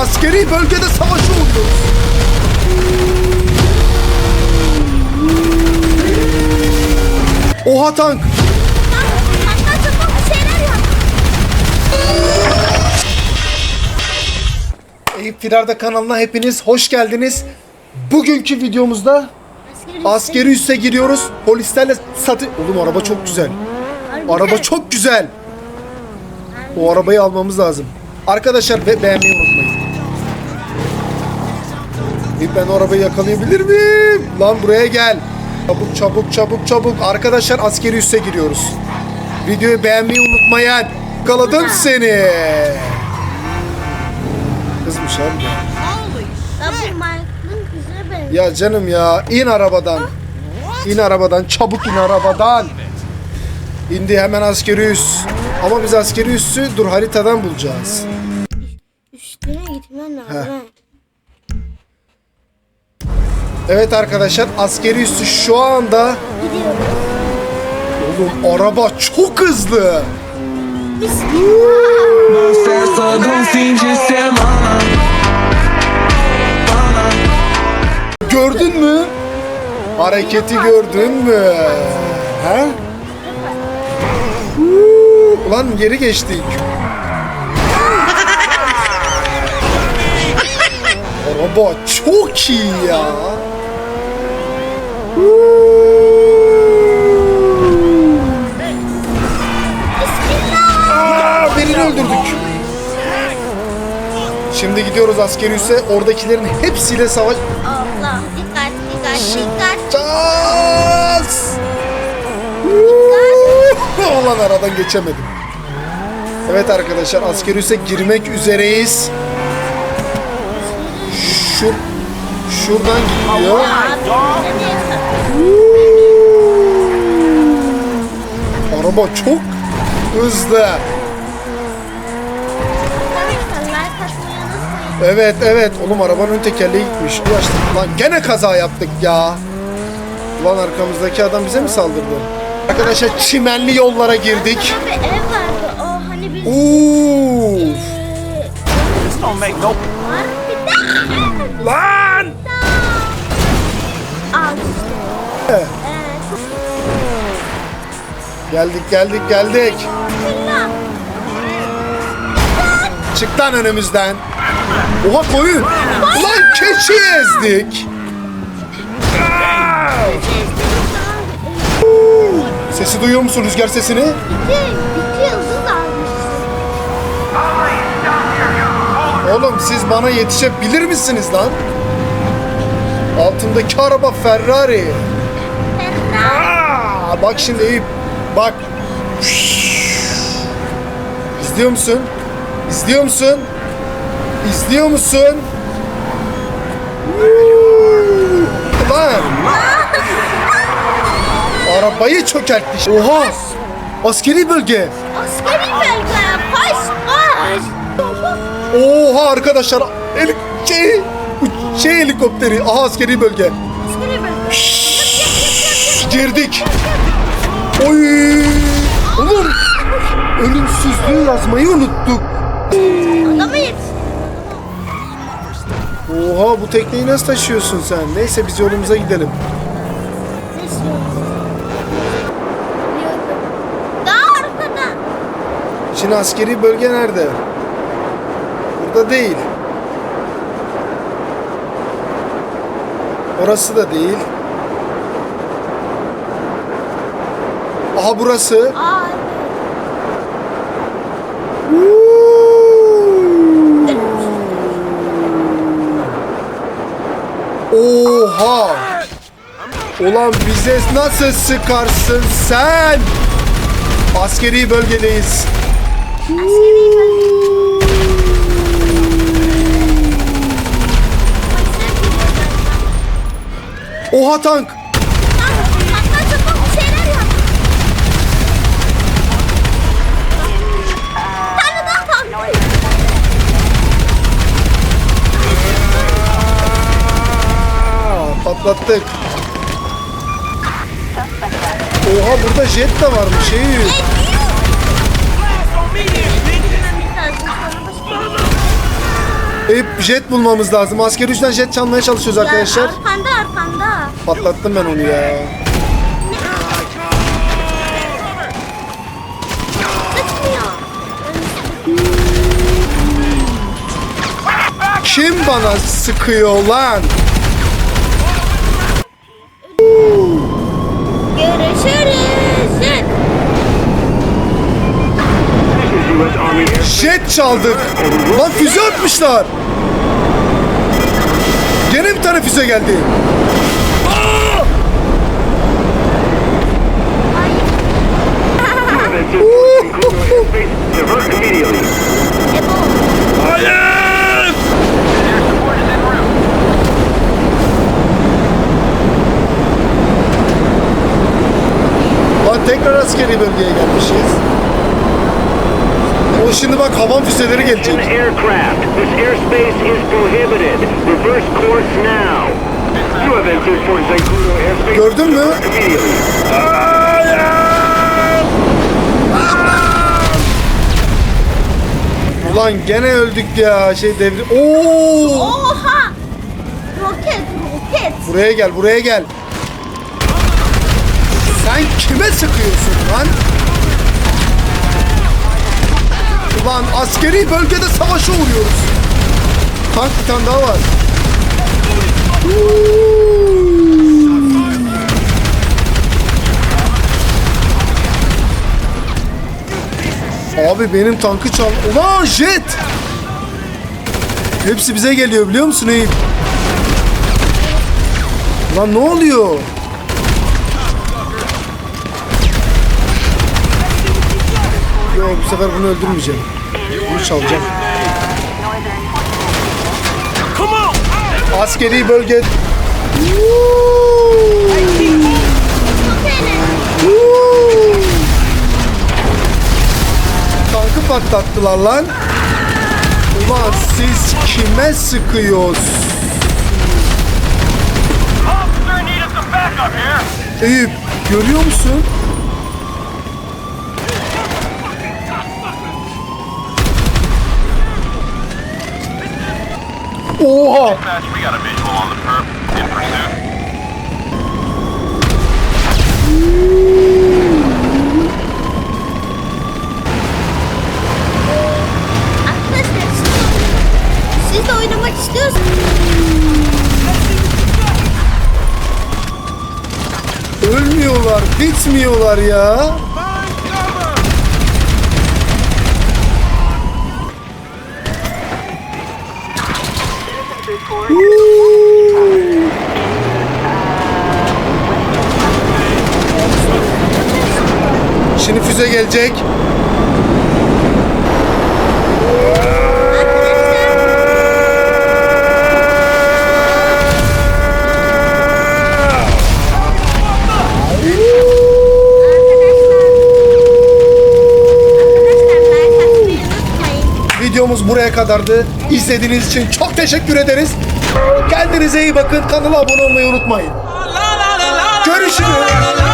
askeri bölgede savaşı oluyor. Oha tank. Eyüp Firarda kanalına hepiniz hoş geldiniz. Bugünkü videomuzda askeri üsse giriyoruz. Polislerle satı... Oğlum araba çok güzel. Araba çok güzel. O arabayı almamız lazım. Arkadaşlar ve beğenmeyi unutmayın. Ben arabayı yakalayabilir miyim? Lan buraya gel. Çabuk çabuk çabuk çabuk. Arkadaşlar askeri üsse giriyoruz. Videoyu beğenmeyi unutmayın. Yakaladım seni. Kızmış abi. Ya canım ya in arabadan. İn arabadan çabuk in arabadan. İndi hemen askeri üs. Ama biz askeri üssü dur haritadan bulacağız. Evet arkadaşlar askeri üssü şu anda. Oğlum araba çok hızlı. Gördün mü? Hareketi gördün mü? He? Ulan geri geçtik. Araba çok iyi ya. Gidiyoruz askeri üsse. Oradakilerin hepsiyle savaş... Allah dikkat dikkat dikkat. Çaz! Ulan aradan geçemedim. Evet arkadaşlar asker üsse girmek üzereyiz. Şu şuradan gidiyor. Araba çok hızlı. Evet evet oğlum arabanın ön tekerleği gitmiş. Ulaştık. Lan gene kaza yaptık ya. Ulan arkamızdaki adam bize mi saldırdı? Arkadaşlar çimenli yollara girdik. Bir ev vardı o hani biz Uuu. eee, This don't make no var bir de Lan! al işte. Evet. Geldik geldik geldik. Çık önümüzden. Oha koyun. Ulan keçi ezdik. Sesi duyuyor musun rüzgar sesini? Oğlum siz bana yetişebilir misiniz lan? Altındaki araba. Ferrari. Aa, bak şimdi Eyüp. Bak. İzliyor musun? İzliyor musun? İzliyor musun? Lan. Arabayı çökertmiş. Oha. Askeri bölge. Askeri belge. Paş paş. Oha arkadaşlar. Helik şey, şey helikopteri. Aha askeri bölge. Askeri belge. Girdik. Oy. Oğlum. Ölümsüzlüğü yazmayı unuttuk. Adamı. Oha bu tekneyi nasıl taşıyorsun sen? Neyse biz yolumuza gidelim. Daha arkada. Şimdi askeri bölge nerede? Burada değil. Orası da değil. Aha burası. Aa, Oha! Ulan bize nasıl sıkarsın sen? Askeri bölgedeyiz. Oha tank! Patlattık. Oha burada jet de varmış. Eyüp. Eyüp jet bulmamız lazım. Askeri üstten jet çalmaya çalışıyoruz arkadaşlar. Arkanda arkanda. Patlattım ben onu ya. Kim bana sıkıyor lan? Jet çaldık. Lan füze atmışlar. Gene bir tane füze geldi. Ebo. Lan tekrar askeri bölgeye gelmişiz. Şimdi bak havan füzeleri gelecek. An aircraft. This airspace is prohibited. Reverse course now. You have entered Fort Zancudo airspace. Gördün mü? Ulan gene öldük ya şey devri. Oo! Oha. Roket roket. Buraya gel, buraya gel. Sen kime sıkıyorsun lan? Ulan askeri bölgede savaşa uğruyoruz. Tank bir tane daha var. Abi benim tankı çal... Ulan jet! Hepsi bize geliyor biliyor musun Eyüp? Lan ne oluyor? Yok bu sefer bunu öldürmeyeceğim. Bunu çalacağım. Askeri bölge. Tankı patlattılar lan. Ulan siz kime sıkıyorsunuz? Eyüp görüyor musun? Arkadaşlar siz, siz de oynamak istiyorsanız Ölmüyorlar, bitmiyorlar ya. Füze gelecek. Videomuz buraya kadardı. İzlediğiniz için çok teşekkür ederiz. Kendinize iyi bakın. Kanala abone olmayı unutmayın. Görüşürüz.